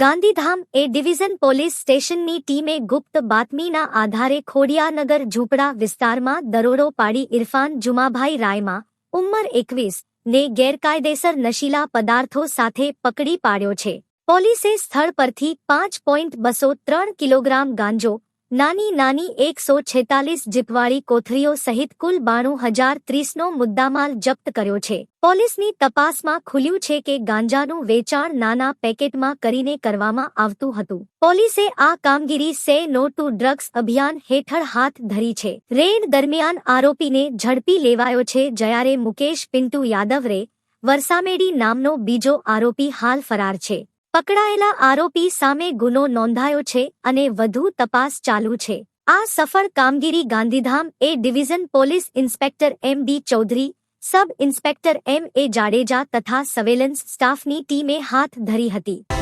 Gandhidham A division police સ્ટેશનની ટીમે ગુપ્ત બાતમીના આધારે ખોડિયાનગર ઝૂંપડા વિસ્તારમાં દરોડો પાડી ઇરફાન જુમાભાઈ રાયમાં ઉંમર એકવીસ ને ગેરકાયદેસર નશીલા પદાર્થો સાથે પકડી પાડ્યો છે. પોલીસે સ્થળ પરથી પાંચ પોઈન્ટ બસો ત્રણ કિલોગ્રામ ગાંજો નાની નાની એકસો છેતાલીસ જીપવાળી કોથળીઓ સહિત કુલ બાણું હજાર ત્રીસનો મુદ્દામાલ જપ્ત કર્યો છે. પોલીસની તપાસમાં ખુલ્યું છે કે ગાંજાનું વેચાણ નાના પેકેટમાં કરીને કરવામાં આવતું હતું. પોલીસે આ કામગીરી સે નો ટુ ડ્રગ્સ અભિયાન હેઠળ હાથ ધરી છે. રેડ દરમિયાન આરોપીને ઝડપી લેવાયો છે જ્યારે મુકેશ પિન્ટુ યાદવરે વરસામેડી નામનો બીજો આરોપી હાલ ફરાર છે. પકડાયેલા આરોપી સામે ગુનો નોંધાયો છે અને વધુ તપાસ ચાલુ છે. આ સફળ કામગીરી Gandhidham A division police inspector M B Chaudhary, sub inspector M A Jadeja તથા સર્વેલન્સ સ્ટાફની ટીમે હાથ ધરી હતી.